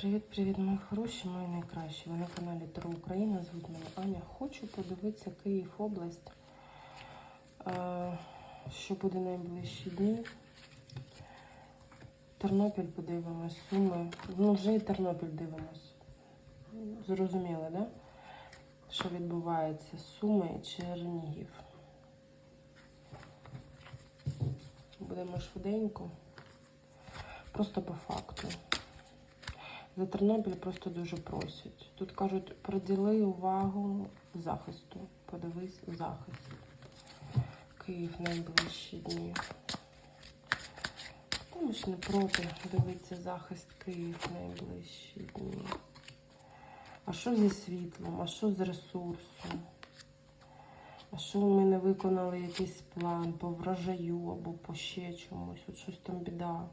Привіт-привіт, мої хороші, мої найкращі. Ви на каналі Таро Україна. Звуть мене Аня. Хочу подивитися Київ область. Е, Що буде найближчі дні? Тернопіль подивимось, Суми. Ну, вже і Тернопіль дивимось. Зрозуміли, да? Що відбувається? Суми і Чернігів. Будемо швиденько. Просто по факту. За Тернопіль просто дуже просять. Тут кажуть, приділи увагу захисту. Подивись захист. Київ найближчі дні. Тому ж не проти дивиться захист Київ найближчі дні. А що зі світлом? А що з ресурсом? А що ми не виконали якийсь план по врожаю або по ще чомусь? От щось там біда.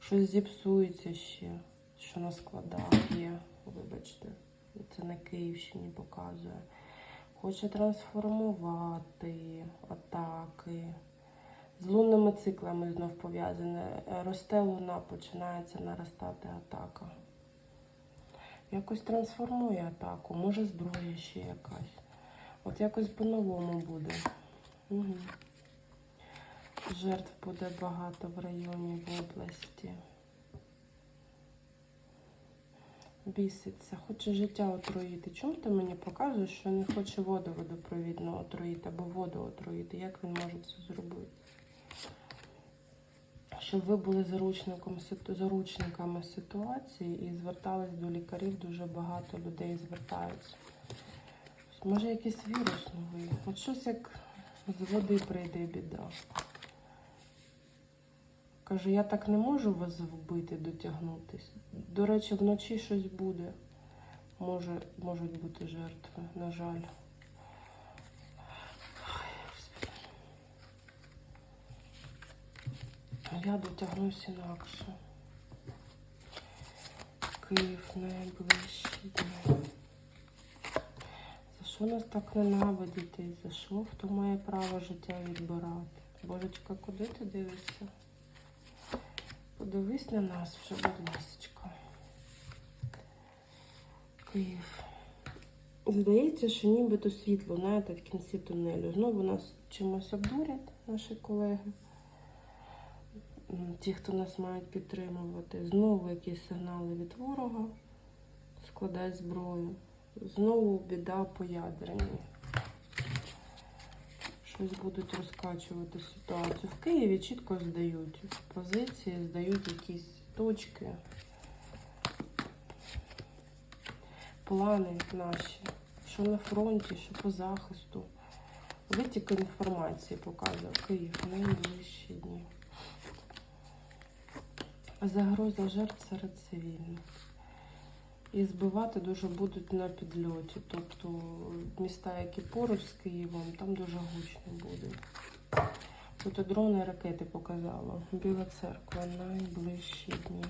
Щось зіпсується ще що на складах є, вибачте, це на Київщині показує. Хоче трансформувати атаки. З лунними циклами знов пов'язане. Росте луна, починається наростати атака. Якось трансформує атаку, може зброя ще якась. От якось по-новому буде. Угу. Жертв буде багато в районі в області. Біситься, хоче життя отруїти. Чому ти мені показуєш, що не хоче воду водопровідно отруїти або воду отруїти? Як він може це зробити? Щоб ви були заручником, заручниками ситуації і звертались до лікарів, дуже багато людей звертаються. Може якийсь вірус новий? От щось як з води прийде біда. Каже, я так не можу вас вбити, дотягнутися. До речі, вночі щось буде. Може, можуть бути жертви, на жаль. Я дотягнусь інакше. Київ найближчі дні. За що нас так ненавидите? І за що? Хто має право життя відбирати? Божечка, куди ти дивишся? Подивись на нас вже, будь ласка. Київ. Здається, що нібито світло, знаєте, в кінці тунелю. Знову нас чимось обдурять, наші колеги. Ті, хто нас мають підтримувати. Знову якісь сигнали від ворога. Складай зброю. Знову біда по ядерній. Щось будуть розкачувати ситуацію. В Києві чітко здають позиції, здають якісь точки, плани наші, що на фронті, що по захисту. Витік інформації показує Київ найближчі дні. Загроза жертв серед цивільних. І збивати дуже будуть на підльоті. Тобто міста, які поруч з Києвом, там дуже гучно буде. Тут дрони і ракети показала. Біла церква найближчі дні.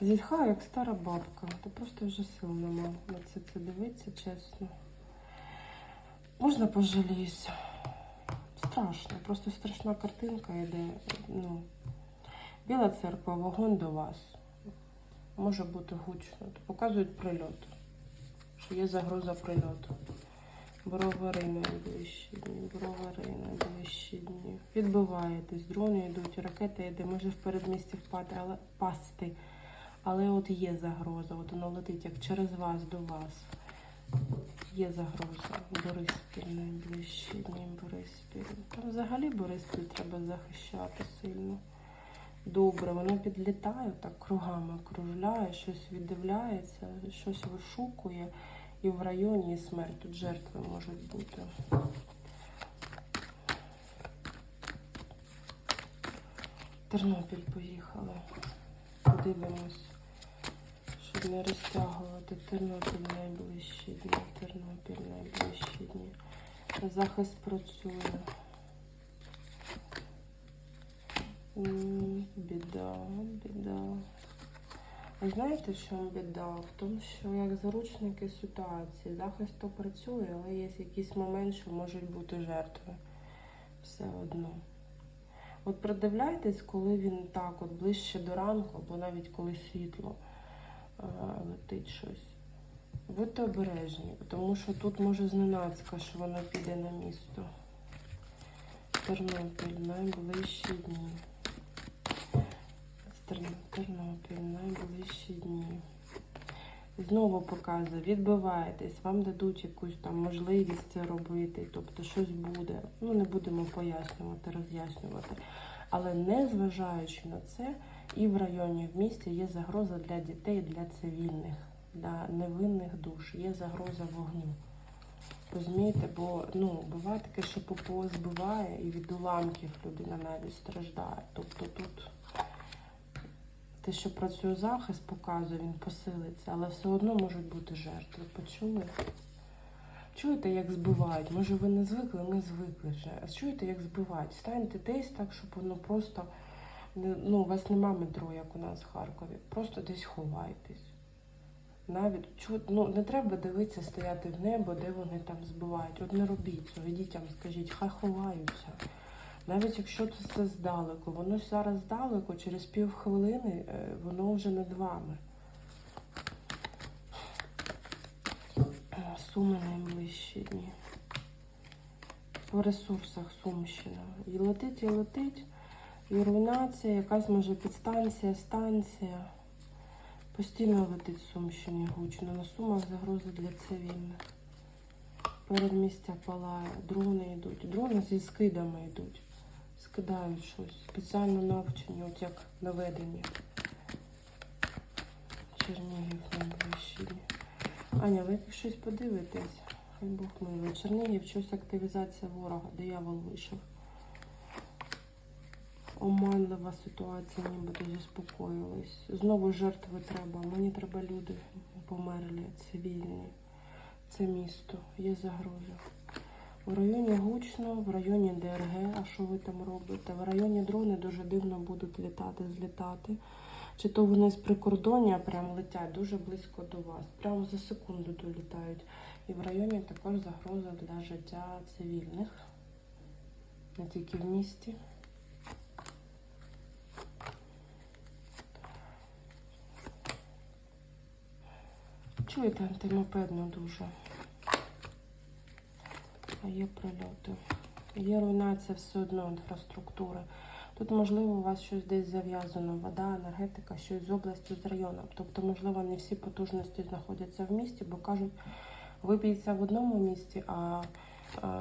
Зітхаю, як стара бабка. Та просто вже сил нема на це це дивитися, чесно. Можна пожаліюся страшно, просто страшна картинка йде. Ну, Біла церква, вогонь до вас. Може бути гучно. Показують прильот, що є загроза прильоту. Бровари найближчі дні, бровари найближчі дні. Відбиваєтесь, дрони йдуть, ракети йде, може в передмісті впати, але пасти. Але от є загроза, от воно летить як через вас до вас. Є загроза. Бориспіль найближчі дні Бориспіль. Там взагалі Бориспіль треба захищати сильно. Добре, воно підлітає, так кругами кружляє, щось віддивляється, щось вишукує. І в районі і смерть. Тут жертви можуть бути. Тернопіль поїхали. Подивимось не розтягувати Тернопіль найближчі дні, Тернопіль найближчі дні. Захист працює. Біда, біда. А знаєте, чому біда? В тому, що як заручники ситуації, захист то працює, але є якийсь момент, що можуть бути жертви. Все одно. От придивляйтесь, коли він так, от ближче до ранку, або навіть коли світло летить щось. Будьте обережні, тому що тут може зненацька, що воно піде на місто. Тернопіль, найближчі дні. Тернопіль, найближчі дні. Знову показує, відбиваєтесь, вам дадуть якусь там можливість це робити, тобто щось буде. Ну, не будемо пояснювати, роз'яснювати. Але не зважаючи на це, і в районі в місті є загроза для дітей, для цивільних, для невинних душ, є загроза вогню. Розумієте, бо ну, буває таке, що ППО збиває і від уламків людина навіть страждає. Тобто тут те, що працює захист, показує, він посилиться, але все одно можуть бути жертви. Почули? Чуєте, як збивають? Може, ви не звикли, ми звикли вже. А чуєте, як збивають? Станьте десь так, щоб воно просто ну, у вас нема метро, як у нас в Харкові. Просто десь ховайтесь. Навіть ну, не треба дивитися, стояти в небо, де вони там збивають. От не робіть цього. Дітям скажіть, хай ховаються. Навіть якщо це здалеку, воно зараз здалеку, через півхвилини е, воно вже над вами. Суми найближчі дні. По ресурсах Сумщина. І летить, і летить, і руйнація, якась може підстанція, станція. Постійно летить Сумщині гучно. На сумах загрози для цивільних. Передмістя палає, дрони йдуть. Дрони зі скидами йдуть. Скидають щось. Спеціально навчені, от як наведені. Чернігів найближчі. дні. Аня, ви щось подивитесь? Хай Бог милує. Чернігів, щось активізація ворога. Диявол вийшов. Оманлива ситуація, нібито заспокоїлась. Знову жертви треба. Мені треба люди померлі, цивільні. Це місто, є загроза. В районі гучно, в районі ДРГ, а що ви там робите? В районі дрони дуже дивно будуть літати, злітати. Чи то вони з прикордоння прям летять дуже близько до вас, прямо за секунду долітають. І в районі також загроза для життя цивільних, не тільки в місті. Чуєте антимопедно дуже. А є прильоти. Є руйнація все одно інфраструктури. Тут, можливо, у вас щось десь зав'язано, вода, енергетика, щось з області, з районом. Тобто, можливо, не всі потужності знаходяться в місті, бо кажуть, виб'ється в одному місті, а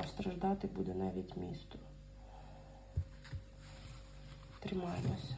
страждати буде навіть місто. Тримаємося.